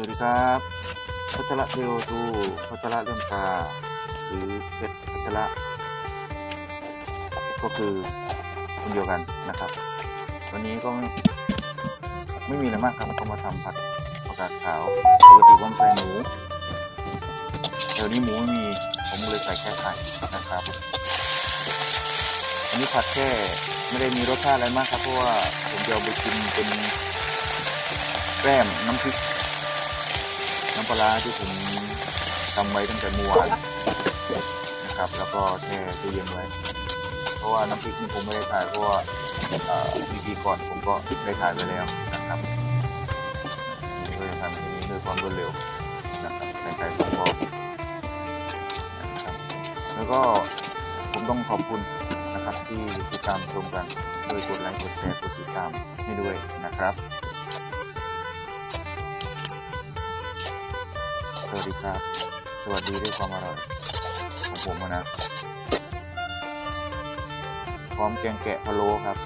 วัสดีครับพัชระเทโอทูพัชระเรื่องตาหรือเพชรพัชระก็คือคนเดียวกันนะครับ วันนี้ก็ไม่มีอะไรมากครับก็มาทำผัดผักกาดขาวปกติผมใส่หมูเดี๋ยวนี้หมูไม่มีผมเลยใส่แค่ไข่นะครับอันนี้ผัดแค่ไม่ได้มีรสชาติอะไรมากครับเพราะว่าผมจะเอาไปกินเป็นแกล้มน้ำพริก น้ำปลาที่ผมทำไว้ตั้งแต่เมื่อวานนะครับ แล้วก็แช่ตู้เย็นไว้ เพราะว่าน้ำพริกนี่ผมไม่ได้ถ่ายเพราะว่าวีพีก่อนผมก็ได้ถ่ายไปแล้วนะครับนี่ก็จะทำอย่างนี้ด้วยความรวดเร็วนะครับใส่ไก่สองฟองนะครับแล้วก็ผมต้องขอบคุณนะครับที่ติดตามชมกันด้วยกดไลค์กดแชร์กดติดตามให้ด้วยนะครับ สวัสดีครับ สวัสดีด้วยความอร่อยของผมนะพร้อมแกงแกะพะโล้ครับ